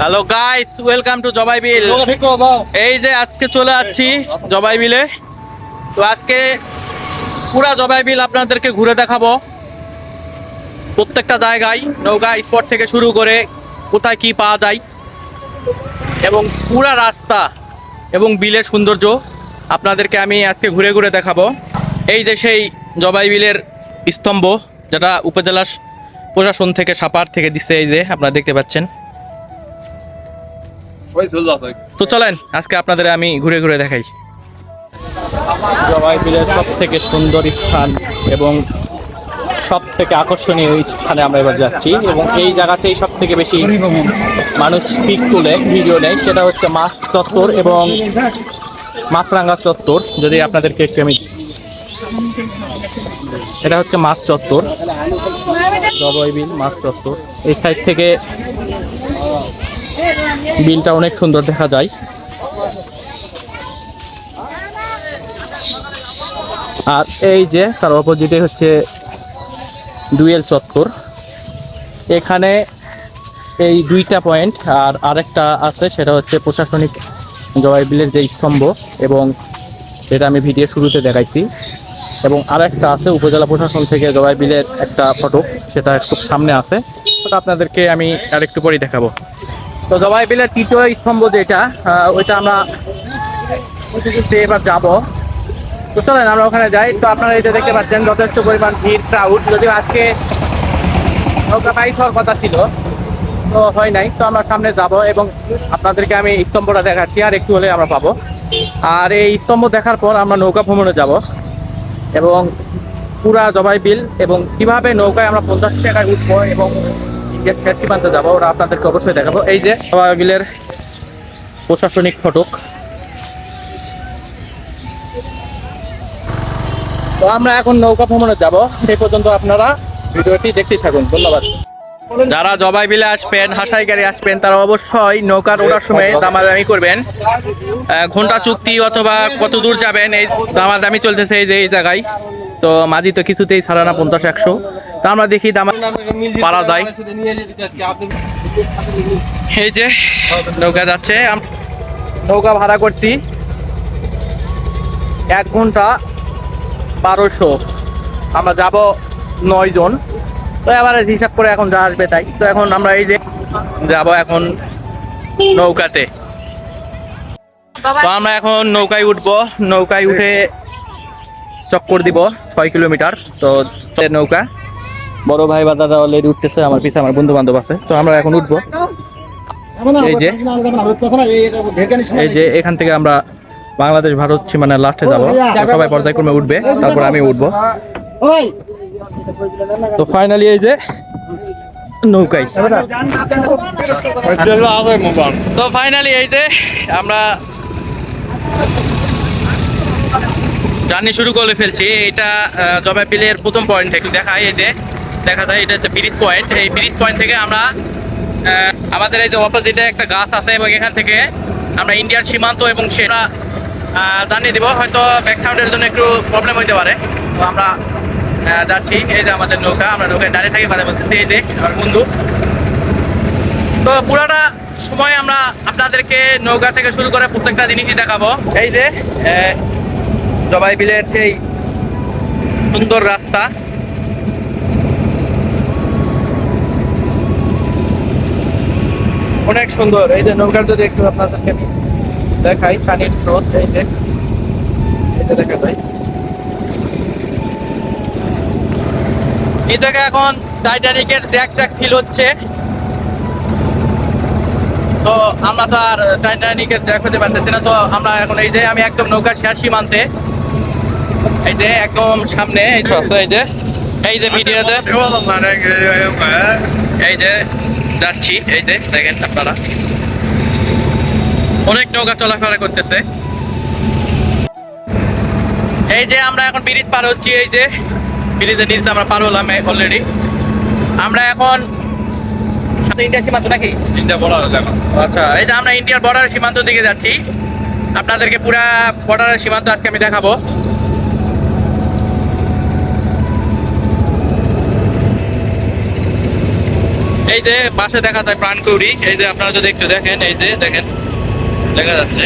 Hello guys welcome to জবাই বিল এই যে আজকে চলে আসছি জবাই বিলে তো আজকে পুরা জবাই বিল আপনাদেরকে ঘুরে দেখাবো। প্রত্যেকটা জায়গায় নৌকা স্পট থেকে শুরু করে কোথায় কি পাওয়া যায়। এবং পুরা রাস্তা এবং বিলের সৌন্দর্য আপনাদেরকে আমি আজকে ঘুরে ঘুরে দেখাবো। এই যে সেই জবাই বিলের স্তম্ভ যেটা উপজেলা প্রশাসন থেকে সাপার থেকে দিচ্ছে এই যে আপনারা দেখতে পাচ্ছেন। তো চলেন আজকে আপনাদের আমি ঘুরে ঘুরে দেখাই। জবাই বিলের সব থেকে সুন্দর স্থান এবং সব থেকে আকর্ষণীয় স্থানে আমরা এবার যাচ্ছি এবং এই জায়গাতেই সব থেকে বেশি মানুষ পিক তুলে ভিডিও নেয় সেটা হচ্ছে মাছ চত্বর এবং মাছরাঙ্গা চত্বর। যদি আপনাদেরকে একটু আমি এটা হচ্ছে মাছ চত্বর। জবাই বিল মাছ চত্বর। এই সাইড থেকে বিলটা অনেক সুন্দর দেখা যায়। আর এই যে, তার অপোজিটে হচ্ছে ডুয়েল চত্বর। এখানে এই দুইটা পয়েন্ট, আর আরেকটা আছে, সেটা হচ্ছে প্রশাসনিক জবাই বিলের যে স্তম্ভ, এবং এটা আমি ভিডিও শুরুতে দেখাইছি। এবং আরেকটা আছে, উপজেলা প্রশাসন থেকে জবাই বিলের একটা ফটো, সেটা খুব সামনে আছে। ওটা আপনাদেরকে আমি আরেকটু পরেই দেখাবো। তো জবাই বিলের তৃতীয় স্তম্ভ যেটা ওইটা আমরা এবার যাব। তো চলেন, আমরা ওখানে যাই। তো আপনারা এটা দেখতে পাচ্ছেন, যথেষ্ট পরিমাণ ভিড় ক্রাউড যদিও আজকে নৌকা বাইশ হওয়ার কথা ছিল, তো হয় নাই। তো আমরা সামনে যাব এবং আপনাদেরকে আমি স্তম্ভটা দেখাচ্ছি, আর একটু হলে আমরা পাবো। আর এই স্তম্ভ দেখার পর আমরা নৌকা ভ্রমণে যাব এবং পুরা জবাই বিল এবং কীভাবে নৌকায় আমরা পঞ্চাশ টাকায় উঠবো এবং ইন্ডিয়ার শেষ যাব, ওরা আপনাদেরকে অবশ্যই দেখাবো। এই যে বিলের প্রশাসনিক ফটক। তো আমরা এখন নৌকা ভ্রমণে যাব। সেই পর্যন্ত আপনারা ভিডিওটি দেখতে থাকুন। ধন্যবাদ। যারা জবাই বিলে আসবেন, হাসাই গাড়ি আসবেন, তারা অবশ্যই নৌকার ওঠার সময় দামাদামি করবেন। ঘণ্টা চুক্তি অথবা কত দূর যাবেন, এই দামাদামি চলতেছে এই যে, এই জায়গায়। তো মাঝি তো কিছুতেই ছাড়া না পঞ্চাশ, একশো। তা আমরা দেখি দামা পারা যায়। এই যে, নৌকা যাচ্ছে। নৌকা ভাড়া করছি। এক ঘণ্টা বারোশো। আমরা যাব নয় জন। তো এবার হিসাব করে এখন যা আসবে তাই। তো এখন আমরা এই যে যাব এখন নৌকাতে। তো আমরা এখন নৌকায় উঠবো। নৌকায় উঠে চক্কর দিব ছয় কিলোমিটার, তো নৌকা। বড় ভাই বাদারা অলরেডি উঠতেছে, আমার পিছে আমার বন্ধু বান্ধব আছে, তো আমরা এখন উঠবো। এই যে এই যে এখান থেকে আমরা বাংলাদেশ, ভারত সীমানার লাস্টে যাব। সবাই পর্যায়ক্রমে উঠবে, তারপর আমি উঠবো। তো ফাইনালি এই যে নৌকাই। তো ফাইনালি এই যে আমরা জার্নি শুরু করে ফেলছি। এটা জবাই বিলের প্রথম পয়েন্ট দেখাই এই যে, দেখা যায় এটা হচ্ছে ব্রিজ পয়েন্ট এই ব্রিজ পয়েন্ট থেকে আমরা আমাদের এই যে অপোজিটে একটা গাছ আছে এবং এখান থেকে আমরা ইন্ডিয়ার সীমান্ত এবং সেটা জানিয়ে দিব। হয়তো ব্যাক সাউন্ডের জন্য একটু প্রবলেম হতে পারে। তো আমরা যাচ্ছি। এই যে আমাদের নৌকা, আমরা নৌকায় দাঁড়িয়ে থাকি পারে বলতেছি। এই যে, আমার বন্ধু। তো পুরাটা সময় আমরা আপনাদেরকে নৌকা থেকে শুরু করে প্রত্যেকটা জিনিসই দেখাবো। এই যে জবাই বিলের সেই সুন্দর রাস্তা। অনেক সুন্দর, এই যে নৌকার যদি একটু আপনাদেরকে আমি দেখাই, পানির স্রোত, এই যে এটা দেখা যায়। এই এখন টাইটানিকের জ্যাক জ্যাক ফিল হচ্ছে। তো আমরা তো আর টাইটানিকের জ্যাক হতে পারতেছি না, তো আমরা এখন এই যে আমি একদম নৌকা শেষ সীমান্তে। এই যে একদম সামনে এই যে এই যে ভিডিওতে এই যে যাচ্ছি এই যে দেখেন আপনারা। অনেক নৌকা চলাফেরা করতেছে। এই যে আমরা এখন ব্রিজ পার হচ্ছি এই যে ব্রিজের নিচে আমরা পার হলাম অলরেডি আমরা এখন সাথে ইন্ডিয়া সীমান্ত নাকি? আচ্ছা এই যে আমরা ইন্ডিয়ার বর্ডার সীমান্ত দিকে যাচ্ছি। আপনাদেরকে পুরা বর্ডারের সীমান্ত আজকে আমি দেখাবো। এই যে পাশে দেখা যায় প্রাণকৌড়ি এই যে আপনারা যদি একটু দেখেন এই যে দেখেন দেখা যাচ্ছে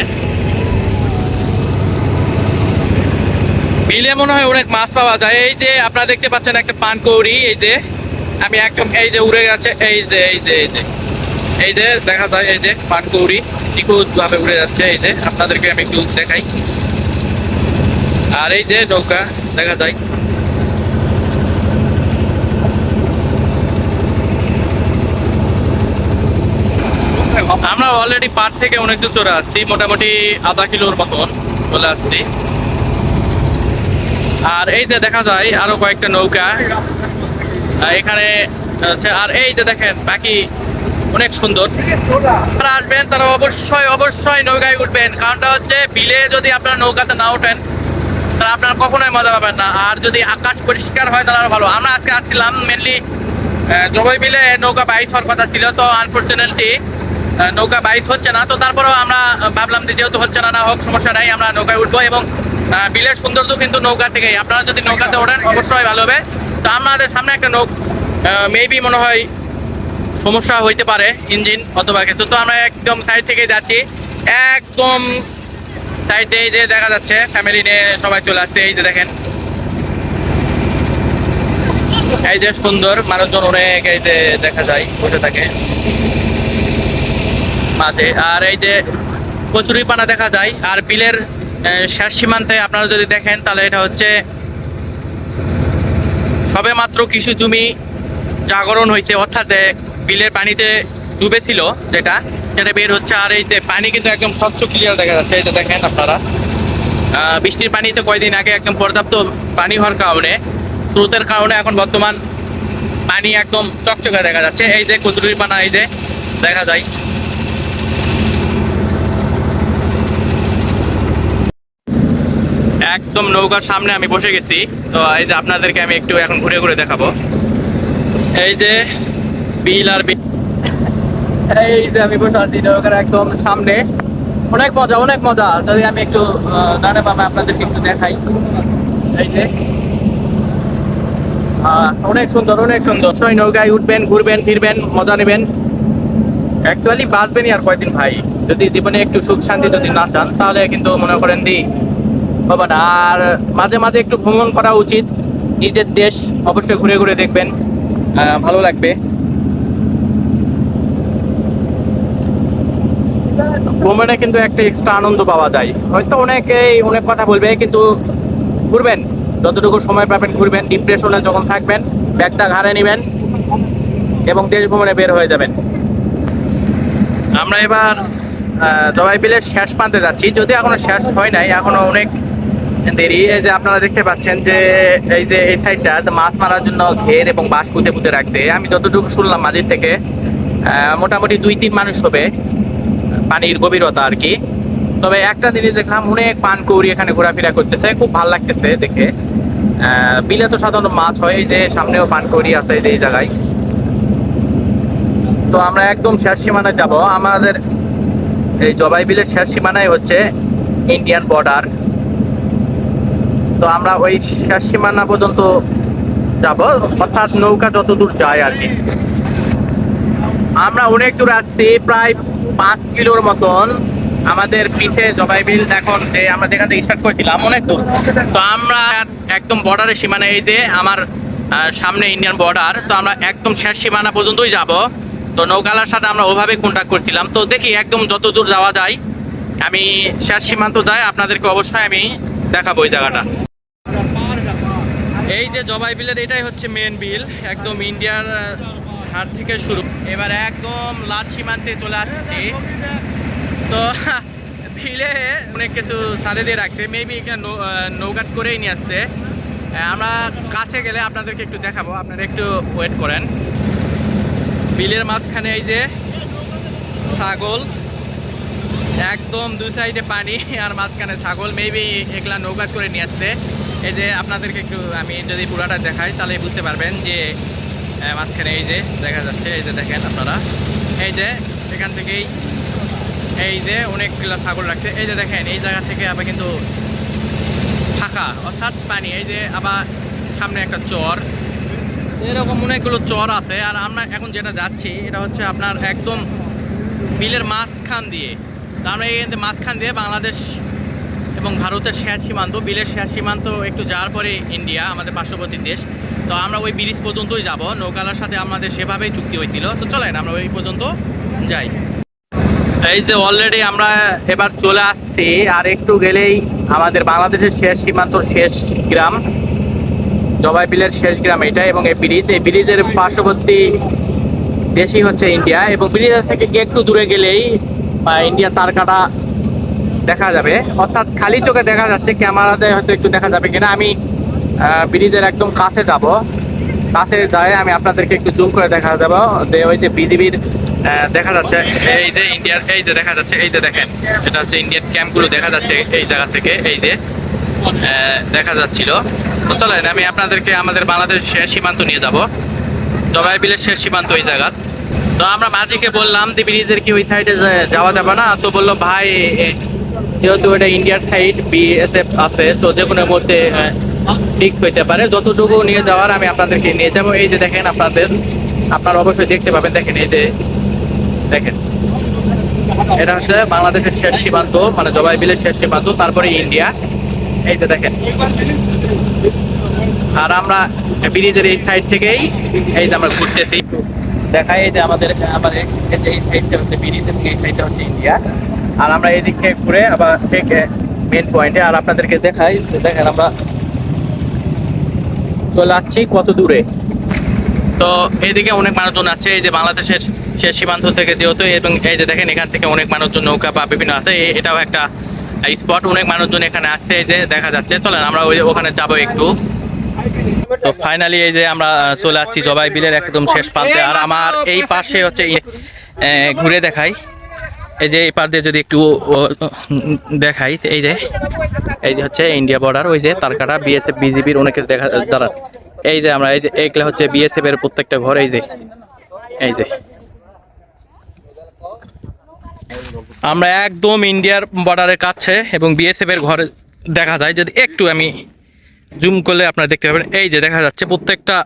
বিলে মনে হয় অনেক মাছ পাওয়া যায় এই যে আপনারা দেখতে পাচ্ছেন একটা পানকৌড়ি এই যে আমি একদম এই যে উড়ে যাচ্ছে এই যে এই যে এই যে এই যে দেখা যায় এই যে পানকৌড়ি নিখুঁত ভাবে উড়ে যাচ্ছে এই যে আপনাদেরকে আমি একটু দেখাই আর এই যে নৌকা দেখা যায় আমরা অলরেডি পার থেকে অনেক দূর চলে আসছি, মোটামুটি আধা কিলোর মতন চলে আসছি। আর এই যে দেখা যায়, আরও কয়েকটা নৌকা। এখানে আর এই যে দেখেন, বাকি অনেক সুন্দর। যারা আসবেন, তারা অবশ্যই অবশ্যই নৌকায় উঠবেন। কারণটা হচ্ছে, বিলে যদি আপনারা নৌকাতে না ওঠেন, তাহলে আপনারা কখনোই মজা পাবেন না। আর যদি আকাশ পরিষ্কার হয়, তাহলে আরও ভালো। আমরা আজকে আসছিলাম মেনলি জবাই বিলে নৌকা বাইশ হওয়ার কথা ছিল, তো আনফর্চুনেটলি নৌকা বাইশ হচ্ছে না, তো তারপরেও আমরা ভাবলাম যে যেহেতু হচ্ছে না না হোক, সমস্যা নাই, আমরা নৌকায় উঠবো এবং বিলের সৌন্দর্য কিন্তু নৌকা থেকেই। আপনারা যদি নৌকাতে ওঠেন, অবশ্যই ভালো হবে। তো আমাদের সামনে একটা নৌক মেবি মনে হয় সমস্যা হইতে পারে, ইঞ্জিন অথবা কিছু। তো আমরা একদম সাইড থেকে যাচ্ছি। একদম সাইডে এই যে দেখা যাচ্ছে ফ্যামিলি নিয়ে সবাই চলে আসছে, এই যে দেখেন। এই যে সুন্দর, মানুষজন অনেক এই যে দেখা যায়, বসে থাকে। মাঝে। আর এই যে কচুরি পানা দেখা যায়, আর বিলের শেষ সীমান্তে আপনারা যদি দেখেন, তাহলে এটা হচ্ছে সবে মাত্র কৃষি জমি জাগরণ হয়েছে। অর্থাৎ বিলের পানিতে ডুবেছিল যেটা, সেটা বের হচ্ছে। আর এই যে পানি কিন্তু একদম স্বচ্ছ ক্লিয়ার দেখা যাচ্ছে এটা দেখেন আপনারা। বৃষ্টির পানিতে কয়দিন আগে একদম পর্যাপ্ত পানি হওয়ার কারণে, স্রোতের কারণে এখন বর্তমান পানি একদম চকচকে দেখা যাচ্ছে। এই যে কচুরির পানা, এই যে দেখা যায়। একদম নৌকার সামনে আমি বসে গেছি। তো এই যে আপনাদেরকে আমি একটু এখন ঘুরে ঘুরে দেখাবো। এই যে বিল আর বিল। এই যে আমি বসে আছি নৌকার একদম সামনে। অনেক মজা অনেক মজা। যদি আমি একটু দাঁড়ে পাবে আপনাদেরকে একটু দেখাই। এই যে। অনেক সুন্দর অনেক সুন্দর। সবাই নৌকায় উঠবেন, ঘুরবেন, ফিরবেন, মজা নেবেন। অ্যাকচুয়ালি বাঁচবেনই আর কয়দিন ভাই। যদি জীবনে একটু সুখ শান্তি যদি না চান, তাহলে কিন্তু মনে করেন দি না আর মাঝে মাঝে একটু ভ্রমণ করা উচিত। নিজের দেশ অবশ্যই ঘুরে ঘুরে দেখবেন। ভালো লাগবে। ভ্রমণে কিন্তু একটা এক্সট্রা আনন্দ পাওয়া যায়। হয়তো অনেকেই অনেক কথা বলবে, কিন্তু ঘুরবেন। যতটুকু সময় পাবেন ঘুরবেন। ডিপ্রেশনে যখন থাকবেন, ব্যাগটা ঘাড়ে নেবেন এবং দেশ ভ্রমণে বের হয়ে যাবেন। আমরা এবার জবাই বিলের শেষ প্রান্তে যাচ্ছি। যদি এখনও শেষ হয় নাই, এখনও অনেক দেরি। এই যে আপনারা দেখতে পাচ্ছেন যে এই যে এই সাইডটা মাছ মারার জন্য ঘের এবং বাঁশ পুঁতে পুঁতে রাখছে। আমি যতটুকু শুনলাম মাঝির থেকে মোটামুটি দুই তিন মানুষ হবে, পানির গভীরতা আর কি। তবে একটা জিনিস দেখলাম, অনেক পান কৌড়ি এখানে ঘোরাফেরা করতেছে, খুব ভালো লাগতেছে দেখে। বিলে তো সাধারণত মাছ হয় যে সামনেও পান কৌড়ি আছে এই জায়গায়। তো আমরা একদম শেষ সীমানায় যাব। আমাদের এই জবাই বিলের শেষ সীমানায় হচ্ছে ইন্ডিয়ান বর্ডার তো আমরা ওই শেষ সীমানা পর্যন্ত যাব, অর্থাৎ নৌকা যত দূর যায় আর কি। আমরা অনেক দূর আসছি প্রায় পাঁচ কিলোর মতন আমাদের পিছে জবাই বিল এখন যে আমরা যেখান থেকে স্টার্ট করেছিলাম, অনেক দূর। তো আমরা একদম বর্ডারের সীমানা, এই যে আমার সামনে ইন্ডিয়ান বর্ডার তো আমরা একদম শেষ সীমানা পর্যন্তই যাব। তো নৌকালার সাথে আমরা ওভাবে কন্ট্যাক্ট করছিলাম। তো দেখি একদম যত দূর যাওয়া যায়, আমি শেষ সীমান্ত যাই আপনাদেরকে অবশ্যই আমি দেখাবো ওই জায়গাটা। এই যে জবাই বিলের এটাই হচ্ছে মেন বিল একদম ইন্ডিয়ার হাট থেকে শুরু। এবার একদম লাস্ট সীমান্তে চলে আসছি। তো বিলে অনেক কিছু সাদে দিয়ে রাখছে। মেবি এখানে নৌ- আহ, নৌকাত করেই নিয়ে আসছে। আমরা কাছে গেলে আপনাদেরকে একটু দেখাবো। আপনারা একটু ওয়েট করেন। বিলের মাঝখানে এই যে ছাগল একদম দুই সাইডে পানি আর মাঝখানে ছাগল। মেবি এগুলা নৌকাত করে নিয়ে আসছে। এই যে আপনাদেরকে একটু আমি যদি পুরাটা দেখাই, তাহলে বুঝতে পারবেন যে মাঝখানে এই যে দেখা যাচ্ছে, এই যে দেখেন আপনারা। এই যে এখান থেকেই, এই যে অনেকগুলো ছাগল রাখছে। এই যে দেখেন, এই জায়গা থেকে আবার কিন্তু ফাঁকা, অর্থাৎ পানি। এই যে আবার সামনে একটা চর। এরকম অনেকগুলো চর আছে, আর আমরা এখন যেটা যাচ্ছি, এটা হচ্ছে আপনার একদম বিলের মাঝখান দিয়ে। কারণ এই মাঝখান দিয়ে বাংলাদেশ এবং ভারতের শেয়ার সীমান্ত বিলের শেয়ার সীমান্ত একটু যাওয়ার পরে ইন্ডিয়া আমাদের পার্শ্ববর্তী দেশ। তো আমরা ওই ব্রিজ পর্যন্তই যাব। নৌকালার সাথে আমাদের সেভাবেই চুক্তি হয়েছিল। তো চলেন আমরা ওই পর্যন্ত যাই। এই যে অলরেডি আমরা এবার চলে আসছি। আর একটু গেলেই আমাদের বাংলাদেশের শেষ সীমান্তর শেষ গ্রাম। জবাই বিলের শেষ গ্রাম এটা এবং এই ব্রিজ। এই ব্রিজের পার্শ্ববর্তী দেশই হচ্ছে ইন্ডিয়া এবং ব্রিজের থেকে একটু দূরে গেলেই আহ, ইন্ডিয়ার তারকাটা দেখা যাবে। অর্থাৎ খালি চোখে দেখা যাচ্ছে, ক্যামেরাতে হয়তো একটু দেখা যাবে কিনা। আমি ব্রিজের একদম কাছে যাব। কাছে যায়, আমি আপনাদেরকে একটু জুম করে দেখা যাব। যে ওই যে বিজিবির দেখা যাচ্ছে, এই যে ইন্ডিয়ার এই যে দেখা যাচ্ছে, এই যে দেখেন, এটা হচ্ছে ইন্ডিয়ান ক্যাম্পগুলো দেখা যাচ্ছে এই জায়গা থেকে, এই যে দেখা যাচ্ছিল। তো চলেন, আমি আপনাদেরকে আমাদের বাংলাদেশ শেষ সীমান্ত নিয়ে যাব। জবাই বিলের শেষ সীমান্ত ওই জায়গা। তো আমরা মাঝিকে বললাম যে ব্রিজের কি ওই সাইডে যাওয়া যাবে না? তো বলল, ভাই যেহেতু এটা ইন্ডিয়ার সাইড বিএসএফ আছে, তো যে কোনো মধ্যে ফিক্স হইতে পারে। যতটুকু নিয়ে যাওয়ার আমি আপনাদেরকে নিয়ে যাব। এই যে দেখেন আপনাদের, আপনারা অবশ্যই দেখতে পাবেন। দেখেন এই যে, দেখেন। এটা হচ্ছে বাংলাদেশের শেষ সীমান্ত মানে জবাই বিলের শেষ সীমান্ত, তারপরে ইন্ডিয়া। এই যে দেখেন। আর আমরা ব্রিজের এই সাইড থেকেই, এই যে আমরা ঘুরতেছি। দেখাই এই যে আমাদের আমাদের এই সাইডটা হচ্ছে ব্রিজের এই সাইডটা হচ্ছে ইন্ডিয়া। আর আমরা এদিক থেকে ঘুরে আবার থেকে মেন পয়েন্টে আর আপনাদেরকে দেখাই দেখেন আমরা চলে আসছি কত দূরে। তো এইদিকে অনেক মানুষজন আছে, এই যে বাংলাদেশের শেষ সীমান্ত থেকে যেহেতু, এবং এই যে দেখেন এখান থেকে অনেক মানুষজন নৌকা বা বিভিন্ন আছে এটাও একটা স্পট অনেক মানুষজন এখানে আসছে, এই যে দেখা যাচ্ছে। চলেন, আমরা ওই ওখানে যাব একটু। তো ফাইনালি এই যে আমরা চলে আসছি জবাই বিলের একদম শেষ প্রান্তে। আর আমার এই পাশে হচ্ছে ঘুরে দেখাই। এই যে এই পার দিয়ে যদি একটু দেখাই, এই যে এই যে হচ্ছে ইন্ডিয়া বর্ডার ওই যে তারকাটা বিএসএফ বিজিবির অনেকে দেখা দ্বারা এই যে আমরা, এই যে এইগুলা হচ্ছে বিএসএফ এর প্রত্যেকটা ঘর, এই যে এই যে। আমরা একদম ইন্ডিয়ার বর্ডারের কাছে এবং বিএসএফ এর ঘরে দেখা যায়, যদি একটু আমি জুম করলে আপনারা দেখতে পাবেন। এই যে দেখা যাচ্ছে প্রত্যেকটা,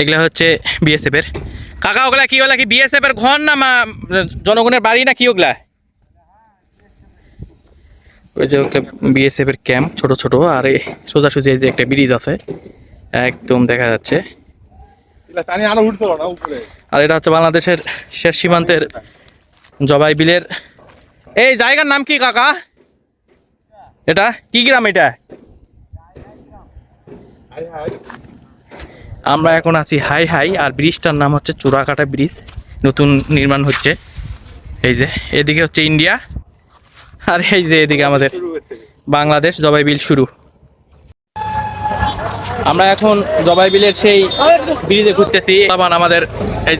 এগুলা হচ্ছে বিএসএফ এর। কাকা ওগুলা কি ওগুলা কি বিএসএফ এর ঘর না মা জনগণের বাড়ি না কি ওগুলা? ওই যে বিএসএফ এর ক্যাম্প ছোট ছোট আর এই সোজাসুজি এই যে একটা ব্রিজ আছে একদম দেখা যাচ্ছে। আরও এটা হচ্ছে বাংলাদেশের শেষ সীমান্তের জবাই বিলের। এই জায়গার নাম কি কাকা? এটা? কি গ্রাম এটা? আমরা এখন আছি হাই হাই আর ব্রিজটার নাম হচ্ছে চূড়াকাটা ব্রিজ নতুন নির্মাণ হচ্ছে এই যে এদিকে হচ্ছে ইন্ডিয়া আর এই যে এদিকে আমাদের বাংলাদেশ জবাই বিল শুরু আমরা এখন জবাই বিলের সেই ব্রিজে ঘুরতেছি আবার আমাদের এই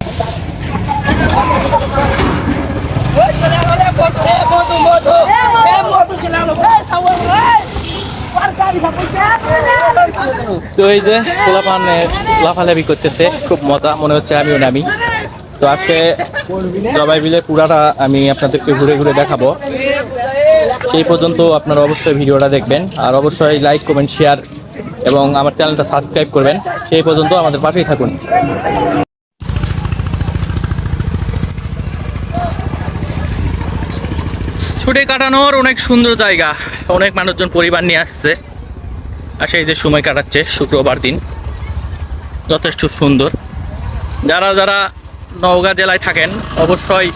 তো এই যে পোলাপান লাফালাফি করতেছে, খুব মজা, মনে হচ্ছে আমিও নামি। তো আজকে জবাই বিলের পুরাটা আমি আপনাদেরকে ঘুরে ঘুরে দেখাবো। সেই পর্যন্ত আপনারা অবশ্যই ভিডিওটা দেখবেন, আর অবশ্যই লাইক কমেন্ট শেয়ার এবং আমার চ্যানেলটা সাবস্ক্রাইব করবেন। সেই পর্যন্ত আমাদের পাশেই থাকুন। ছুটি কাটানোর অনেক সুন্দর জায়গা, অনেক মানুষজন পরিবার নিয়ে আসছে। আর সেই যে সময় কাটাচ্ছে, শুক্রবার দিন। যথেষ্ট সুন্দর। যারা যারা নওগাঁ জেলায় থাকেন, অবশ্যই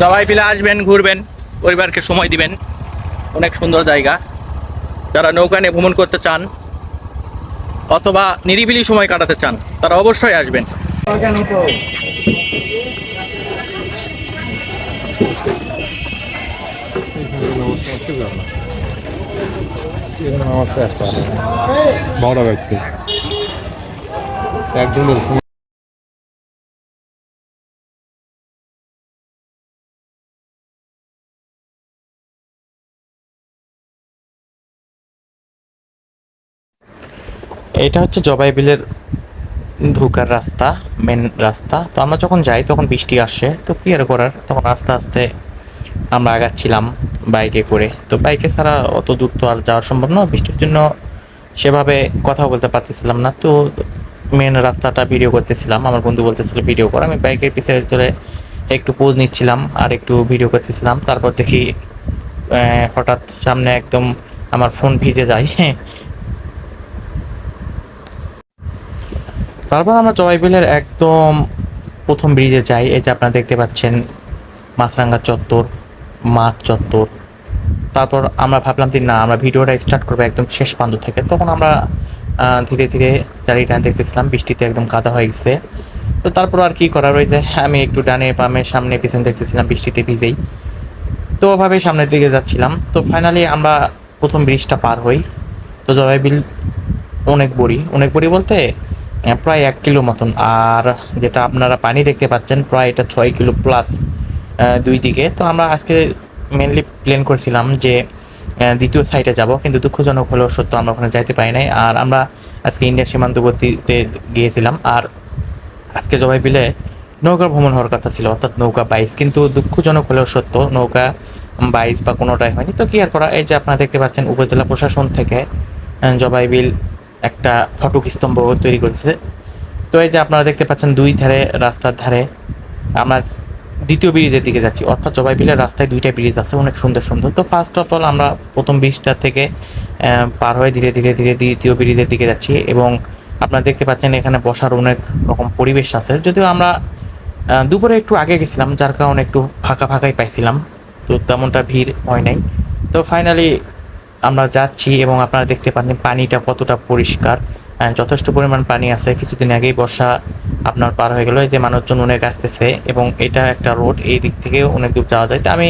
সবাই মিলে আসবেন, ঘুরবেন, পরিবারকে সময় দিবেন। অনেক সুন্দর জায়গা। যারা নৌকা নিয়ে ভ্রমণ করতে চান, অথবা নিরিবিলি সময় কাটাতে চান, তারা অবশ্যই আসবেন। এরকম এটা হচ্ছে জবাই বিলের ঢোকার রাস্তা মেন রাস্তা। তো আমরা যখন যাই, তখন বৃষ্টি আসে। তো কি আর করার? তখন আস্তে আস্তে আমরা আগাচ্ছিলাম বাইকে করে। তো বাইকে ছাড়া অত দূর তো আর যাওয়া সম্ভব না। বৃষ্টির জন্য সেভাবে কথা বলতে পারতেছিলাম না। তো মেন রাস্তাটা ভিডিও করতেছিলাম। আমার বন্ধু বলতেছিল ভিডিও কর। আমি বাইকের পিছনে চলে একটু পোজ নিচ্ছিলাম আর একটু ভিডিও করতেছিলাম। তারপর দেখি হঠাৎ সামনে একদম আমার ফোন ভিজে যায়। তারপর আমরা জয়বিলের একদম প্রথম ব্রিজে যাই। এই যে আপনারা দেখতে পাচ্ছেন মাছরাঙ্গা চত্বর। মাছ চত্বর। তারপর আমরা ভাবলাম যে না, আমরা ভিডিওটা স্টার্ট করব একদম শেষ প্রান্ত থেকে। তখন আমরা ধীরে ধীরে চারিটা দেখতেছিলাম, বৃষ্টিতে একদম কাদা হয়ে গেছে। তো তারপর আর কি করার রয়েছে আমি একটু ডানে বামে সামনে পিছনে দেখতেছিলাম, বৃষ্টিতে ভিজেই। তো ওভাবে সামনের দিকে যাচ্ছিলাম। তো ফাইনালি আমরা প্রথম ব্রিজটা পার হই। তো জয়বিল অনেক বড়ি। অনেক বড়ি বলতে প্রায় এক কিলো মতন। আর যেটা আপনারা পানি দেখতে পাচ্ছেন, প্রায় এটা ছয় কিলো প্লাস দুই দিকে। তো আমরা আজকে মেনলি প্ল্যান করছিলাম যে দ্বিতীয় সাইডে যাব, কিন্তু দুঃখজনক হলেও সত্য আমরা ওখানে যাইতে পারি নাই। আর আমরা আজকে ইন্ডিয়ান সীমান্তবর্তীতে গিয়েছিলাম। আর আজকে জবাই বিলে নৌকা ভ্রমণ হওয়ার কথা ছিল, অর্থাৎ নৌকা বাইস। কিন্তু দুঃখজনক হলেও সত্য, নৌকা বাইস বা কোনোটাই হয়নি। তো কি আর করা, এই যে আপনারা দেখতে পাচ্ছেন, উপজেলা প্রশাসন থেকে জবাই বিল একটা ফটক স্তম্ভ তৈরি করেছে। তো এই যে আপনারা দেখতে পাচ্ছেন, দুই ধারে, রাস্তার ধারে, আমরা দ্বিতীয় ব্রিজের দিকে যাচ্ছি। অর্থাৎ জবাই বিলের রাস্তায় দুইটা ব্রিজ আছে, অনেক সুন্দর সুন্দর। তো ফার্স্ট অফ অল আমরা প্রথম ব্রিজটা থেকে পার হয়ে ধীরে ধীরে ধীরে দ্বিতীয় ব্রিজের দিকে যাচ্ছি এবং আপনারা দেখতে পাচ্ছেন এখানে বসার অনেক রকম পরিবেশ আছে। যদিও আমরা দুপুরে একটু আগে গেছিলাম, যার কারণে একটু ফাঁকা ফাঁকাই পাইছিলাম। তো তেমনটা ভিড় হয় নাই। তো ফাইনালি আমরা যাচ্ছি এবং আপনারা দেখতে পাচ্ছেন পানিটা কতটা পরিষ্কার। যথেষ্ট পরিমাণ পানি আছে। কিছুদিন আগেই বর্ষা আপনার পার হয়ে গেল। এই যে মানুষজন অনেক আসতেছে এবং এটা একটা রোড, এই দিক থেকেও অনেক দূর যাওয়া যায়। তো আমি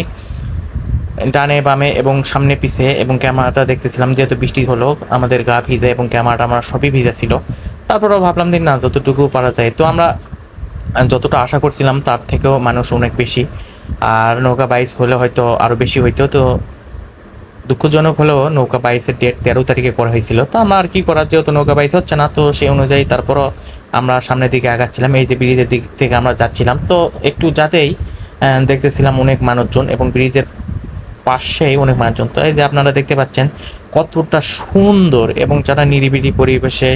ডানে বামে এবং সামনে পিছে এবং ক্যামেরাটা দেখতেছিলাম, যেহেতু বৃষ্টি হলো, আমাদের গা ভিজে এবং ক্যামেরাটা আমার সবই ভিজা ছিল। তারপরেও ভাবলাম যে না, যতটুকু পারা যায়। তো আমরা যতটা আশা করছিলাম, তার থেকেও মানুষ অনেক বেশি। আর নৌকা বাইশ হলে হয়তো আরও বেশি হইতো। তো দুঃখজনক হলেও নৌকা বাইশের ডেট তেরো তারিখে করা হয়েছিল। তো আমরা আর কি করার, যেহেতু নৌকা বাইশ হচ্ছে না, তো সেই অনুযায়ী তারপরও আমরা সামনের দিকে আগাচ্ছিলাম, এই যে ব্রিজের দিক থেকে আমরা যাচ্ছিলাম। তো একটু যাতেই দেখতেছিলাম অনেক মানুষজন এবং ব্রিজের পাশেই অনেক মানুষজন। তো এই যে আপনারা দেখতে পাচ্ছেন কতটা সুন্দর এবং যারা নিরিবিলি পরিবেশে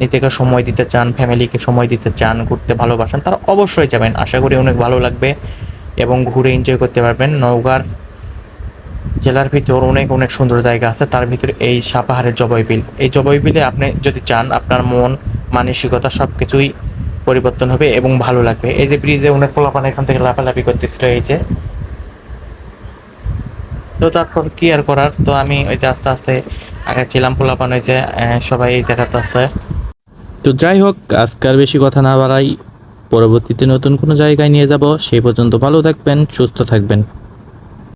নিজেকে সময় দিতে চান, ফ্যামিলিকে সময় দিতে চান, ঘুরতে ভালোবাসেন, তারা অবশ্যই যাবেন। আশা করি অনেক ভালো লাগবে এবং ঘুরে এনজয় করতে পারবেন। নওগাঁর জেলার ভিতর অনেক অনেক সুন্দর জায়গা আছে, তার ভিতরে এই সাপাহারের জবই বিল। এই জবই বিলে আপনি যদি চান, আপনার মন, মানসিকতা সব কিছুই পরিবর্তন হবে এবং ভালো লাগবে। এই যে ব্রিজে অনেক পোলাপান এখান থেকে লাফালাফি করতেছিল, এই যে। তো তারপর কি আর করার? তো আমি ওই যে আস্তে আস্তে আগাচ্ছিলাম পোলাপান, ওই যে সবাই এই জায়গাতে আছে। তো যাই হোক আজকাল বেশি কথা না বাড়াই, পরবর্তীতে নতুন কোনো জায়গায় নিয়ে যাব, সেই পর্যন্ত ভালো থাকবেন, সুস্থ থাকবেন।